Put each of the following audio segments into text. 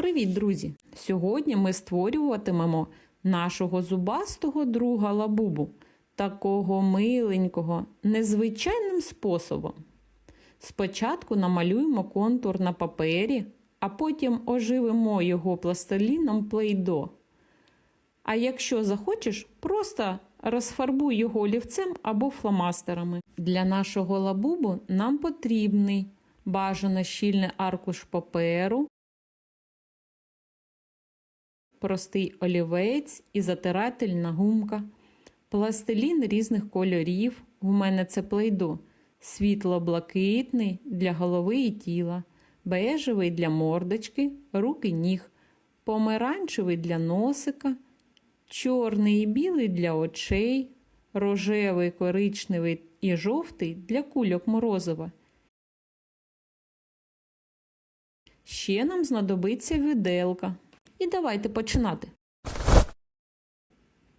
Привіт, друзі! Сьогодні ми створюватимемо нашого зубастого друга лабубу, такого миленького, незвичайним способом. Спочатку намалюємо контур на папері, а потім оживимо його пластиліном плейдо. А якщо захочеш, просто розфарбуй його олівцем або фломастерами. Для нашого лабубу нам потрібний бажано щільний аркуш паперу, простий олівець і затирательна гумка, пластилін різних кольорів. У мене це плейдо, світло-блакитний для голови і тіла, бежевий для мордочки, рук і ніг, помаранчевий для носика, чорний і білий для очей, рожевий, коричневий і жовтий для кульок морозива. Ще нам знадобиться виделка. І давайте починати.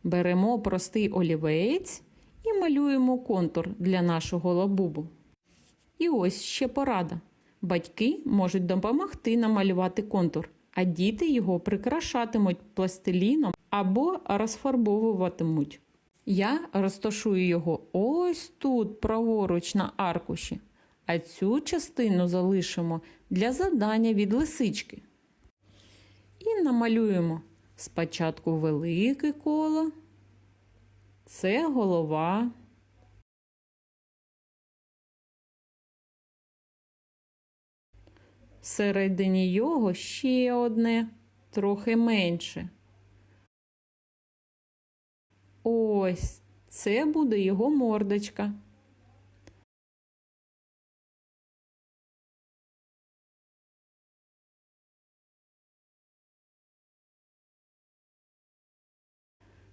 Беремо простий олівець і малюємо контур для нашого лабубу. І ось ще порада. Батьки можуть допомогти намалювати контур, а діти його прикрашатимуть пластиліном або розфарбовуватимуть. Я розташую його ось тут, праворуч на аркуші, а цю частину залишимо для завдання від лисички. І намалюємо спочатку велике коло. Це голова. Всередині його ще одне, трохи менше. Ось це буде його мордочка.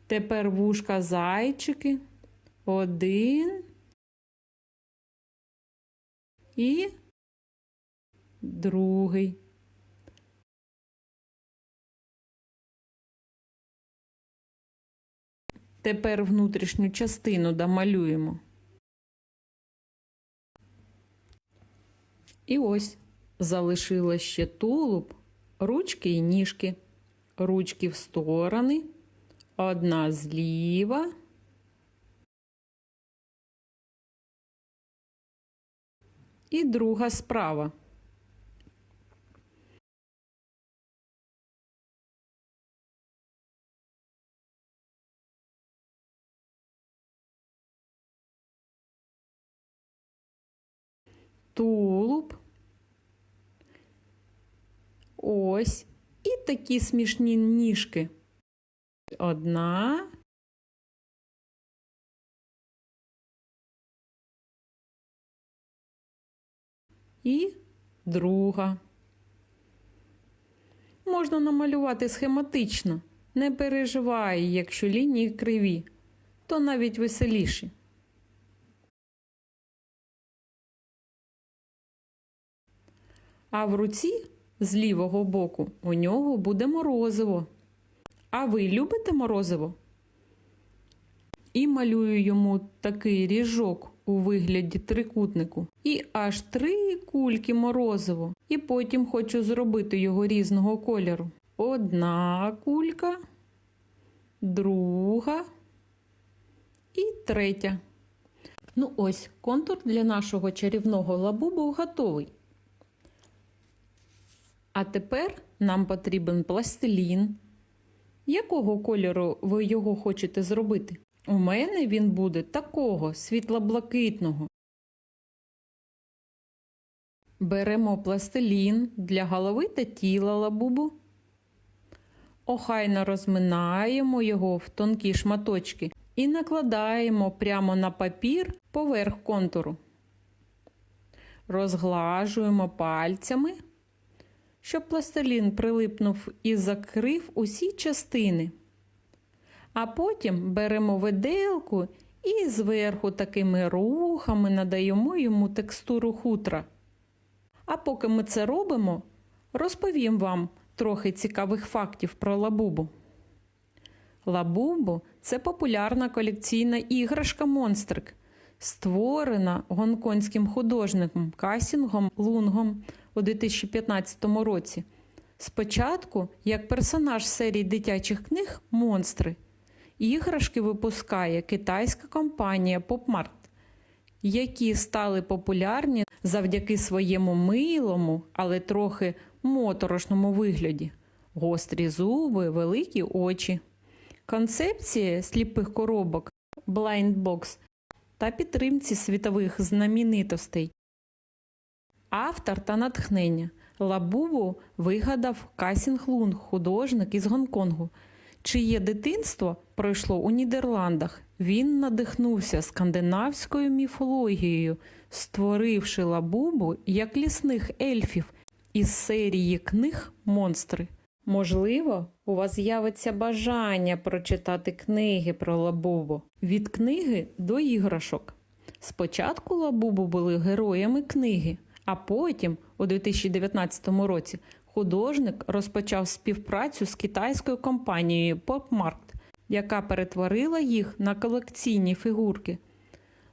Тепер вушка зайчики. Один. І другий. Тепер внутрішню частину домалюємо. І ось залишилось ще тулуб, ручки і ніжки, ручки в сторони. Одна зліва. І друга справа. Тулуб. Ось. І такі смішні ніжки. Одна. І друга. Можна намалювати схематично. Не переживай, якщо лінії криві, то навіть веселіші. А в руці з лівого боку у нього буде морозиво. А ви любите морозиво? І малюю йому такий ріжок у вигляді трикутнику. І аж три кульки морозиво. І потім хочу зробити його різного кольору. Одна кулька, друга і третя. Ну ось, контур для нашого чарівного лабубу готовий. А тепер нам потрібен пластилін. Якого кольору ви його хочете зробити? У мене він буде такого світло-блакитного. Беремо пластилін для голови та тіла лабубу. Охайно розминаємо його в тонкі шматочки і накладаємо прямо на папір поверх контуру. Розглажуємо пальцями щоб пластилін прилипнув і закрив усі частини. А потім беремо виделку і зверху такими рухами надаємо йому текстуру хутра. А поки ми це робимо, розповім вам трохи цікавих фактів про лабубу. Лабубу це популярна колекційна іграшка монстрик, створена гонконгським художником Касінгом Лунгом у 2015 році. Спочатку, як персонаж серії дитячих книг Монстри, іграшки випускає китайська компанія PopMart, які стали популярні завдяки своєму милому, але трохи моторошному вигляді, гострі зуби, великі очі. Концепція сліпих коробок Blind Box та підтримці світових знаменитостей. Автор та натхнення Лабубу вигадав Касінг Лунг, художник із Гонконгу, чиє дитинство пройшло у Нідерландах. Він надихнувся скандинавською міфологією, створивши лабубу як лісних ельфів із серії книг Монстри. Можливо, у вас з'явиться бажання прочитати книги про лабубу від книги до іграшок. Спочатку лабубу були героями книги, а потім, у 2019 році, художник розпочав співпрацю з китайською компанією PopMart, яка перетворила їх на колекційні фігурки.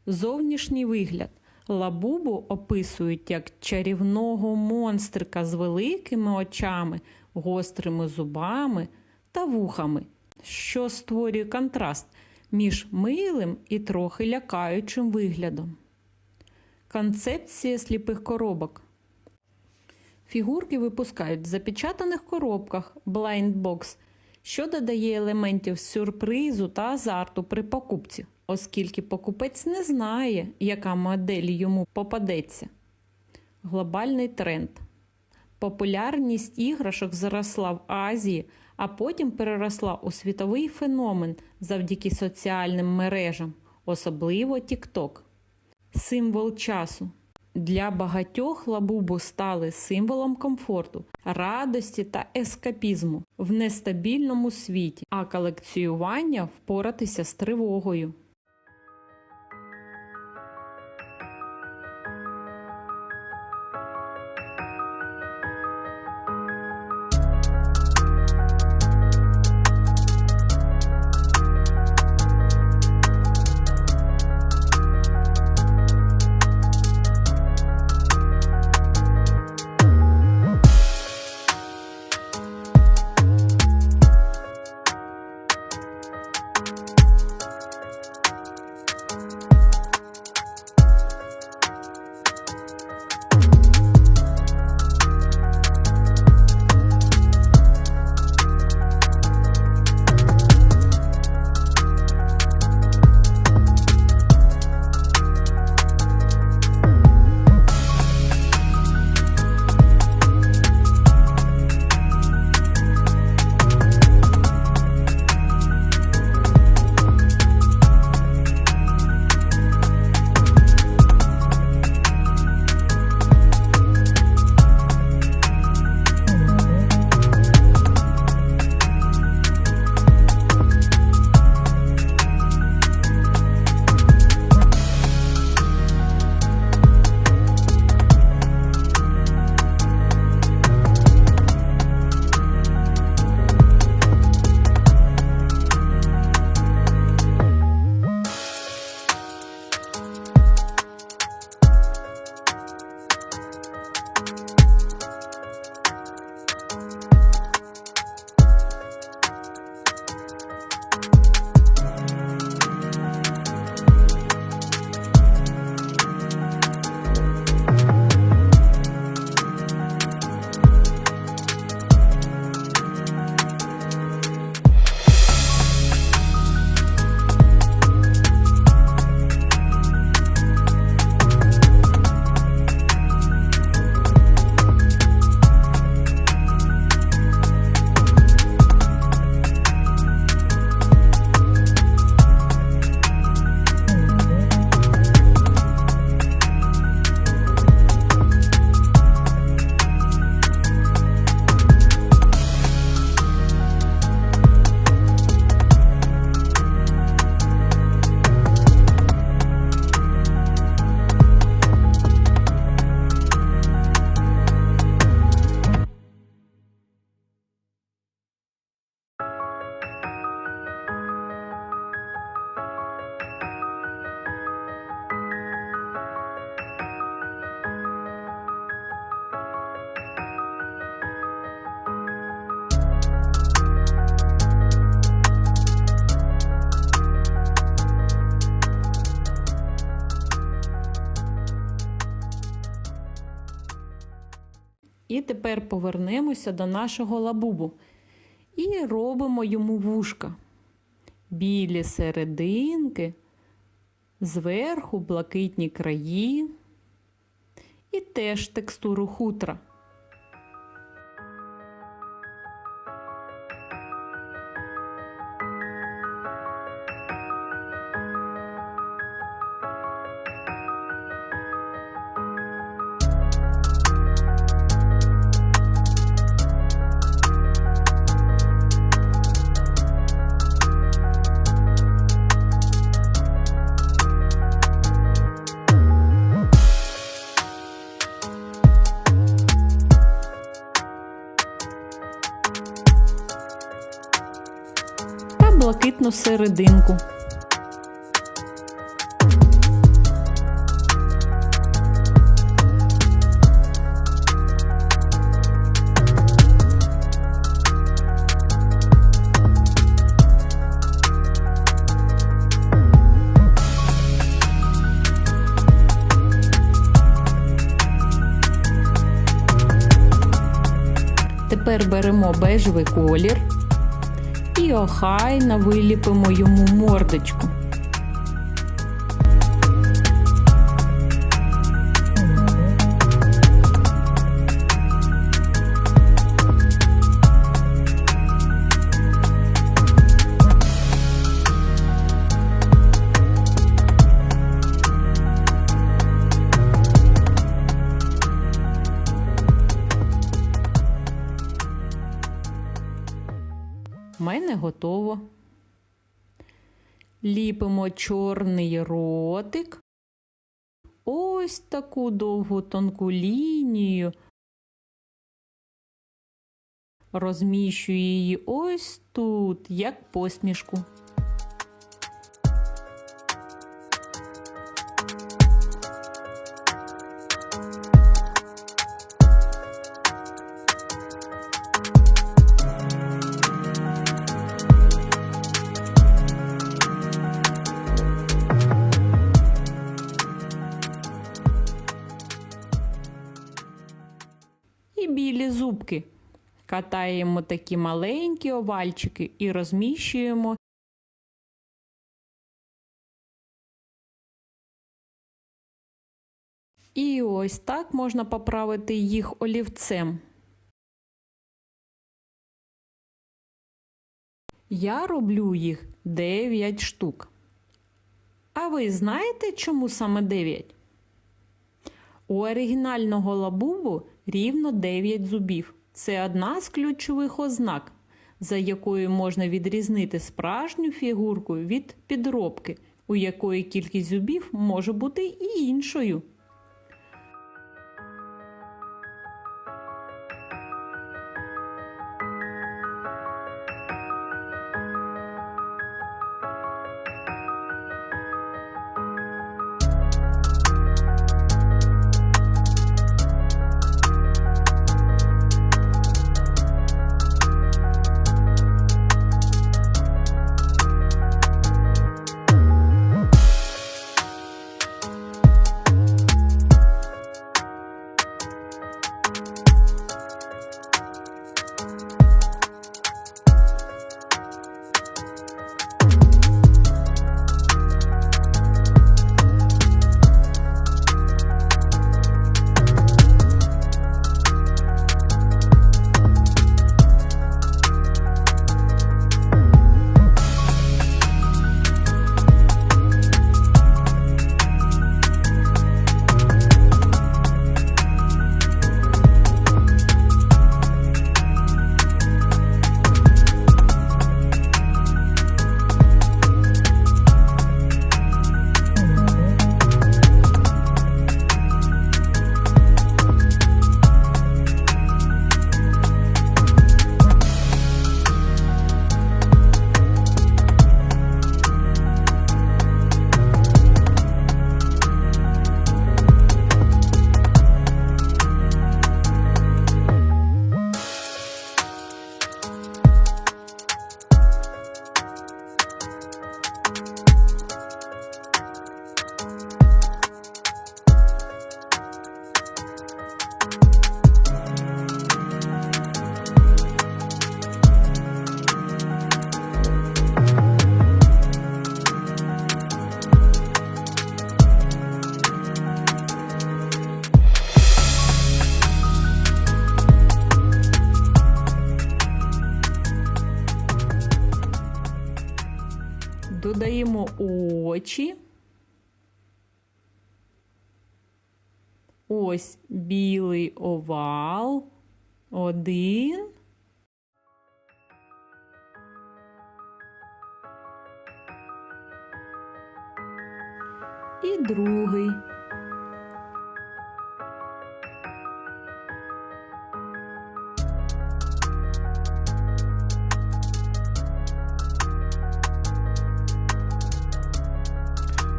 Зовнішній вигляд лабубу описують як чарівного монстрика з великими очами, гострими зубами та вухами, що створює контраст між милим і трохи лякаючим виглядом. Концепція сліпих коробок. Фігурки випускають в запечатаних коробках Blind Box, що додає елементів сюрпризу та азарту при покупці, оскільки покупець не знає, яка модель йому попадеться. Глобальний тренд. Популярність іграшок зросла в Азії, а потім переросла у світовий феномен завдяки соціальним мережам, особливо TikTok. Символ часу. Для багатьох лабубо стали символом комфорту, радості та ескапізму в нестабільному світі, а колекціювання впоратися з тривогою. Тепер повернемося до нашого лабубу і робимо йому вушка. Білі серединки, зверху блакитні краї і теж текстуру хутра. Блакитну серединку. Тепер беремо бежевий колір і охайно виліпимо йому мордочку. Готово. Ліпимо чорний ротик. Ось таку довгу тонку лінію. Розміщую її ось тут, як посмішку. Катаємо такі маленькі овальчики і розміщуємо. І ось так можна поправити їх олівцем. Я роблю їх 9 штук. А ви знаєте, чому саме 9? У оригінального лабубу рівно 9 зубів. Це одна з ключових ознак, за якою можна відрізнити справжню фігурку від підробки, у якої кількість зубів може бути і іншою. І другий.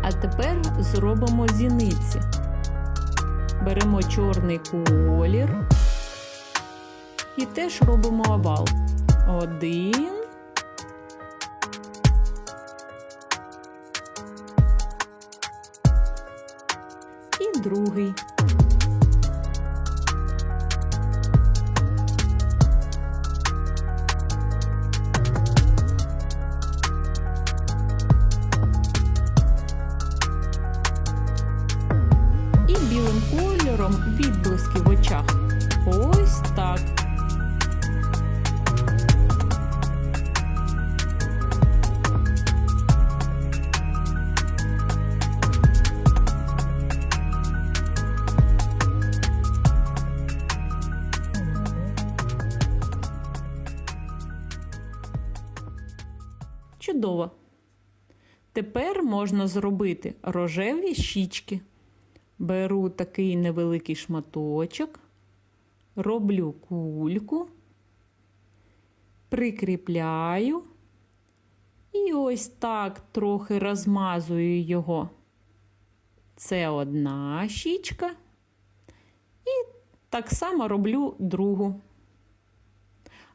А тепер зробимо зіниці. Беремо чорний колір і теж робимо овал. Один. Другий. Можна зробити рожеві щічки. Беру такий невеликий шматочок, роблю кульку, прикріпляю і ось так трохи розмазую його. Це одна щічка. І так само роблю другу.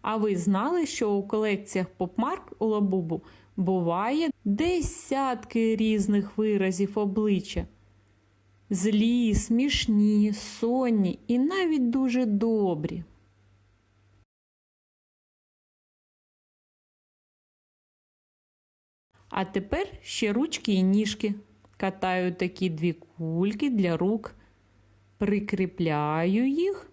А ви знали, що у колекціях Попмарк у Лабубу буває десятки різних виразів обличчя? Злі, смішні, сонні і навіть дуже добрі. А тепер ще ручки і ніжки. Катаю такі дві кульки для рук, прикріпляю їх.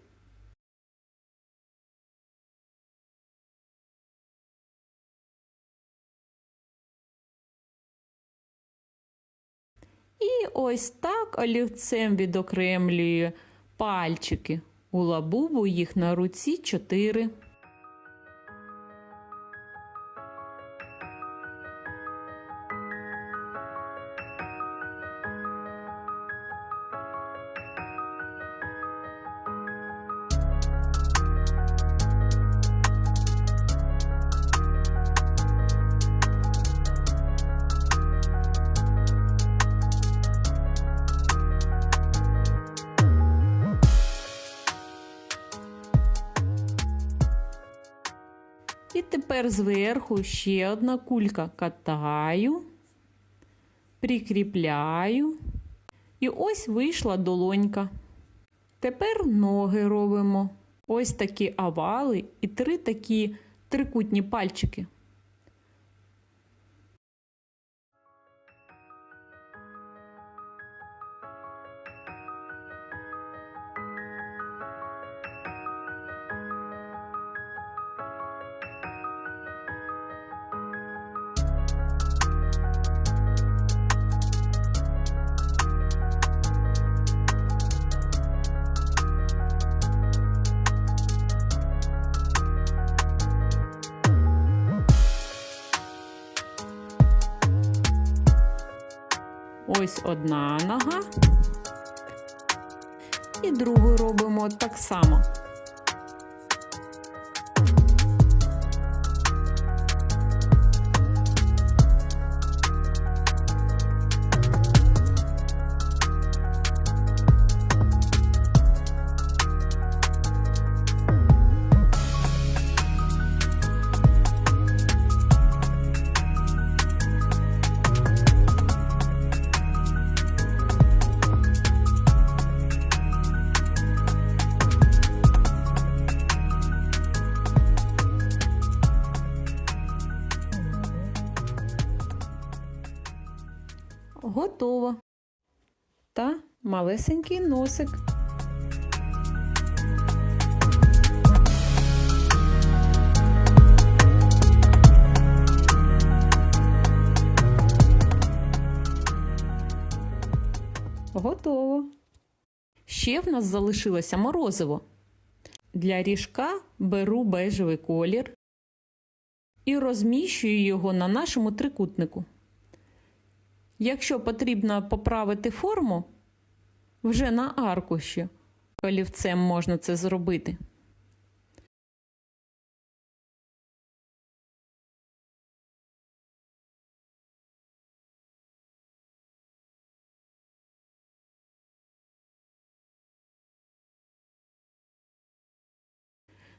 І ось так олівцем відокремлює пальчики. У лабубу їх на руці чотири. Зверху ще одна кулька катаю, прикріпляю. І ось вийшла долонька. Тепер ноги робимо. Ось такі овали і три такі трикутні пальчики. Ось одна нога. І другу робимо так само. готово. Та малесенький носик. Готово. Ще в нас залишилося морозиво. Для ріжка беру бежевий колір і розміщую його на нашому трикутнику. Якщо потрібно поправити форму, вже на аркуші олівцем можна це зробити.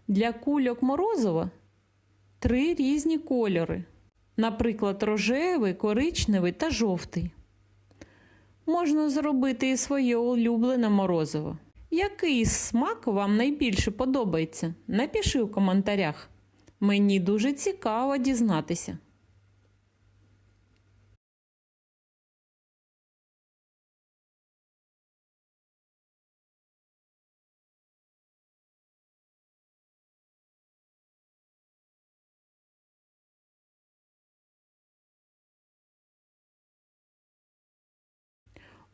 Для кульок морозива три різні кольори, наприклад, рожевий, коричневий та жовтий. Можна зробити і своє улюблене морозиво. Який смак вам найбільше подобається? Напиши у коментарях. Мені дуже цікаво дізнатися.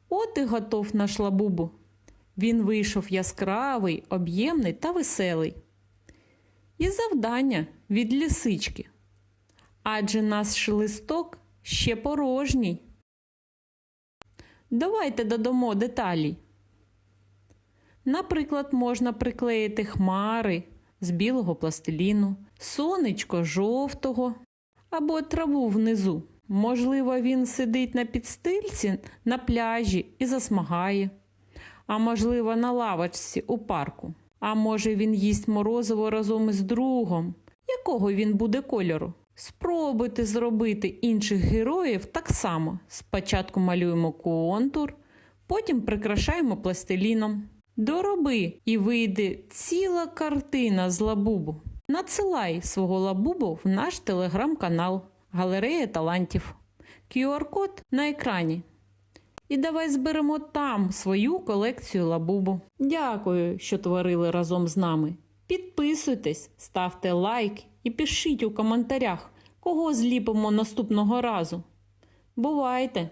От і готов наш лабубу. Він вийшов яскравий, об'ємний та веселий. І завдання від лисички. Адже наш листок ще порожній. Давайте додамо деталі. Наприклад, можна приклеїти хмари з білого пластиліну, сонечко жовтого або траву внизу. Можливо, він сидить на підстильці на пляжі і засмагає, а можливо, на лавочці у парку. А може, він їсть морозиво разом із другом. Якого він буде кольору? Спробуйте зробити інших героїв так само. Спочатку малюємо контур, потім прикрашаємо пластиліном. Дороби і вийде ціла картина з лабубу. Надсилай свого лабубу в наш телеграм-канал Галерея талантів. QR-код на екрані. І давай зберемо там свою колекцію лабубу. Дякую, що творили разом з нами. Підписуйтесь, ставте лайк і пишіть у коментарях, кого зліпимо наступного разу. Бувайте!